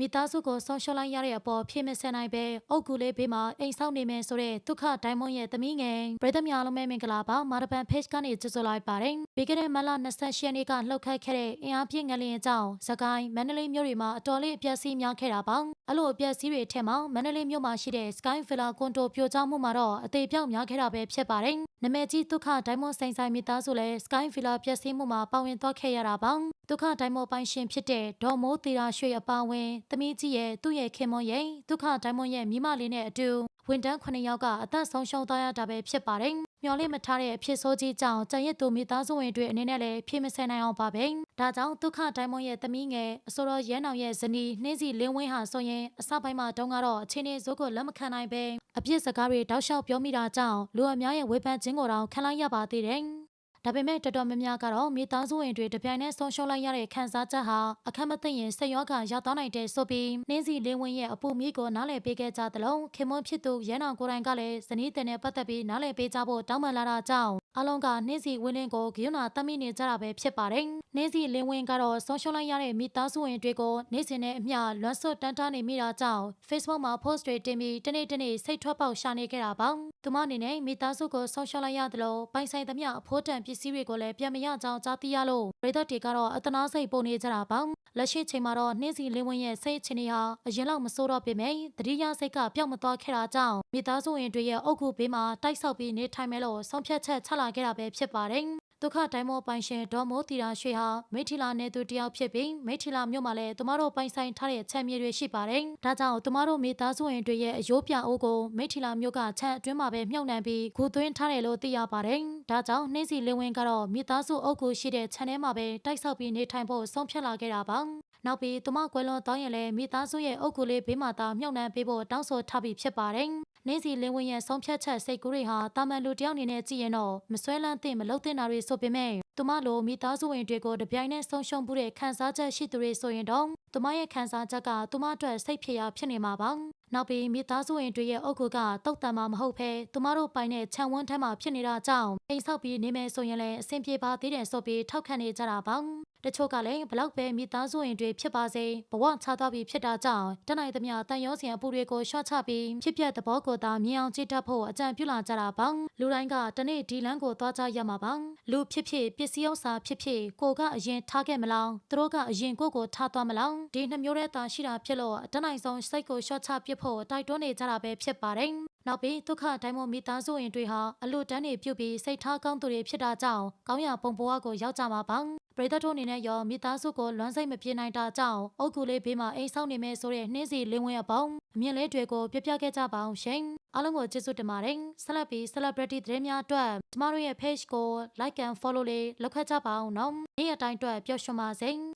မိသားစုကိုဆုံးရှုံးလိုက်ရတဲ့အပေါ်ဖြေမစင်နိုင်ပဲအုတ်ကူလေးဘေးမှာအိမ်ဆောက်နေမယ်ဆိုတဲ့ဒုက္ခဒိုင်မွန်ရဲ့သမီးငယ်ပြည်သူများလုံးပဲမင်္ဂလာပါမာရပန် page ကနေကြိုဆိုလိုက်ပါတယ်ပြီးခဲ့တဲ့မလ28ရက်နေ့ကလှုပ်ခတ်ခဲ့တဲ့အင်အားပြည့်ငလျင်အကြောင်းစကိုင်းမန္တလေးမြို့တွေမှာအတော်လေးအပျက်စီးများခဲ့တာပါအဲ့လိုအပျက်စီးတွေထဲမှာမန္တလေးမြို့မှာရှိတဲ့ Sky Villa ကွန်တိုပြိုကျမှုမှာတော့အသေးပြောက်များခဲ့တာပဲဖြစ်ပါတယ်နမည်ကြီးဒုက္ခဒိုင်မွန်ဆိုင်ဆိုင်မိသားစုလည်း Sky Villa ပျက်စီးမှုမှာပါဝင်သွားခဲ့ရတာပါ ဒုက္ခဒိုင်မွန်ပိုင်ရှင်ဖြစ်တဲ့ဒေါ်မိုးတီရာရွှေအပါဝင်သမီးကြီးရဲ့သူ့ရဲ့ခင်မွန်ရဲ့ဒုက္ခဒိုင်မွန်ရဲ့မိမလေးနဲ့အတူဝန်တန်း9ယောက်ကအသက်ဆုံးရှုံးသွားရတာပဲဖြစ်ပါတယ်မျော်လင့်မထားတဲ့အဖြစ်ဆိုးကြီးကြောင့်ကြံရစ်သူမိသားစုဝင်တွေအနေနဲ့လည်းဖြေမဆန်နိုင်အောင်ပါပဲဒါကြောင့်ဒုက္ခဒိုင်မွန်ရဲ့သမီးငယ်အစောတော်ရဲနောင်ရဲ့ဇနီးနှင်းစီလင်းဝင်းဟာဆိုရင်အစပိုင်းမှာတုန်းကတော့အချင်းချင်းဇိုးကိုလက်မခံနိုင်ပဲအပြစ်စကားတွေတောက်လျှောက်ပြောမိတာကြောင့်လူအများရဲ့ဝေဖန်ခြင်းကိုတောင်ခံလိုက်ရပါသေးတယ် ဒါပေမဲ့တော်တော်များများကတော့မိသားစုဝင်တွေတပြိုင်နက်ဆုံးရှုံးလိုက်ရတဲ့ခံစားချက်ဟာအခက်မသိရင်စိတ်ရောဂါရောက်သွားနိုင်တဲ့ဆိုပြီးနှင်းစီလင်းဝင်းရဲ့အပူမီးကိုနားလည်ပေးခဲ့ကြသလိုခင်မွန်းဖြစ်သူရဲနောင်ကိုယ်တိုင်ကလည်းဇနီးတင်နဲ့ပတ်သက်ပြီးနားလည်ပေးကြဖို့တောင်းပန်လာတာကြောင့် အလုံးကနှင်းစီဝင်းလင်းကိုဂယုဏတတ်မိနေကြတာပဲဖြစ်ပါတယ်။နှင်းစီလင်းဝင်းကတော့ဆုံးရှုံးလိုက်ရတဲ့မိသားစုဝင်တွေကိုနေ့စဉ်နဲ့အမျှလွမ်းဆွတ်တန်းတားနေမိတာကြောင့် Facebook မှာ post တွေတင်ပြီးတနေ့တနေ့စိတ်ထွက်ပေါက်ရှာနေခဲ့တာပါ။သူမအနေနဲ့မိသားစုကိုဆုံးရှုံးလိုက်ရသလိုပိုင်ဆိုင်သမျှအဖိုးတန်ပစ္စည်းတွေကိုလည်းပြန်မရကြောင်းကြားသိရလို့ပြည်သက်တွေကတော့အတနာစိတ်ပုံနေကြတာပါ။ လက်ရှိချိန်မှာတော့နှင်းစီလင်းဝင်းရဲ့စိတ်အခြေအနေဟာအရင်လောက်မဆိုးတော့ပေမဲ့တတိယစိတ်ကပျောက်မသွားခဲ့တာကြောင့်မိသားစုဝင်တွေရဲ့အုတ်ခုဘေးမှာတိုက်ဆောက်ပြီးနေထိုင်မယ်လို့ဆုံးဖြတ်ချက်ချလာခဲ့တာပဲဖြစ်ပါတယ် ဒုက္ခတိုင်းမောပိုင်ရှင်ဒေါ်မိုးတီရာရွှေဟာမိထီလာနယ်သူတယောက်ဖြစ်ပြီးမိထီလာမြို့မှာလည်းသူမတို့ပိုင်ဆိုင်ထားတဲ့ခြံမြေတွေရှိပါတယ်။ဒါကြောင့်သူမတို့မိသားစုဝင်တွေရဲ့အယိုးပြအိုးကိုမိထီလာမြို့ကခြံအတွင်းမှာပဲမြှုပ်နှံပြီးဂူသွင်းထားတယ်လို့သိရပါတယ်။ဒါကြောင့်နှင်းစီလင်းဝင်းကတော့မိသားစုအုပ်ကိုရှိတဲ့ခြံထဲမှာပဲတိုက်ဆောက်ပြီးနေထိုင်ဖို့ဆုံးဖြတ်လာခဲ့တာပါ။နောက်ပြီးသူမကွယ်လွန်သွားရင်လည်းမိသားစုရဲ့အုပ်ကိုလေးဘေးမှာသာမြှုပ်နှံပေးဖို့တောင်းဆိုထားပြီးဖြစ်ပါတယ်။ နင်းစီလင်းဝင်းရဲ့ဆုံးဖြတ်ချက်စိတ်ကူးတွေဟာတာမန်လူတယောက်အနေနဲ့ကြည့်ရင်တော့မဆွဲလန်းသင့်မလုံသင့်တာတွေဆိုပေမဲ့သူမလိုမိသားစုဝင်တွေကိုတပြိုင်နက်ဆုံးရှုံးမှုတဲ့ခံစားချက်ရှိသူတွေဆိုရင်တော့သူမရဲ့ခံစားချက်ကသူမအတွက်စိတ်ဖြေရာဖြစ်နေမှာပါနောက်ပြီးမိသားစုဝင်တွေရဲ့အုတ်ကူကတုတ်တန်မှာမဟုတ်ဘဲသူမတို့ပိုင်တဲ့ခြံဝန်းထဲမှာဖြစ်နေတာကြောင့်အိမ်ဆောက်ပြီးနေမယ်ဆိုရင်လည်းအဆင်ပြေပါသေးတယ်ဆိုပြီးထောက်ခံနေကြတာပါ တချို့ကလည်းဘလောက်ပဲမိသားစုဝင်တွေဖြစ်ပါစေဘဝချသွားပြီးဖြစ်တာကြောင့်တနိုင်သမျှတန်ရောစင်အပူတွေကိုရှော့ချပြီးဖြစ်ပျက်သဘောကိုသာမြင်အောင်ကြည့်တတ်ဖို့အကြံပြုလာကြတာပါလူတိုင်းကတနေ့ဒီလန်းကိုသွားကြရမှာပါလူဖြစ်ဖြစ်ပစ္စည်းဥစ္စာဖြစ်ဖြစ်ကိုကအရင်ထားခဲ့မလားသူတို့ကအရင်ကိုကိုထားသွားမလားဒီနှမျိုးတဲ့တာရှိတာဖြစ်လို့တနိုင်ဆုံးစိတ်ကိုရှော့ချပစ်ဖို့တိုက်တွန်းနေကြတာပဲဖြစ်ပါတယ်နောက်ပြီးဒုက္ခဒိုင်မွန်မိသားစုဝင်တွေဟာအလို့တန်းနေပြုတ်ပြီးစိတ်ထားကောင်းသူတွေဖြစ်တာကြောင့်ကောင်းရာပုံပေါ်ကိုရောက်ကြမှာပါပ ရိသတ်တို့အနေနဲ့ရောမိသားစုကိုလွမ်းစိတ်မပြေနိုင်တာကြောင့်အုတ်ကူလေးဘေးမှာအိမ်ဆောက်နေမယ်ဆိုတဲ့နှင်းစီလင်းဝင်းအပေါင်းအမြင့်လေးတွေကိုပြပြခဲ့ကြပါအောင်ရှင်အားလုံးကိုကျေးဇူးတင်ပါတယ်ဆက်လက်ပြီး celebrity သတင်းများအတွက်ကျမတို့ရဲ့ page ကို like and follow လေးလုပ်ခတ်ကြပါအောင်နော်နေ့ရက်တိုင်းအတွက်ပျော်ရွှင်ပါစေ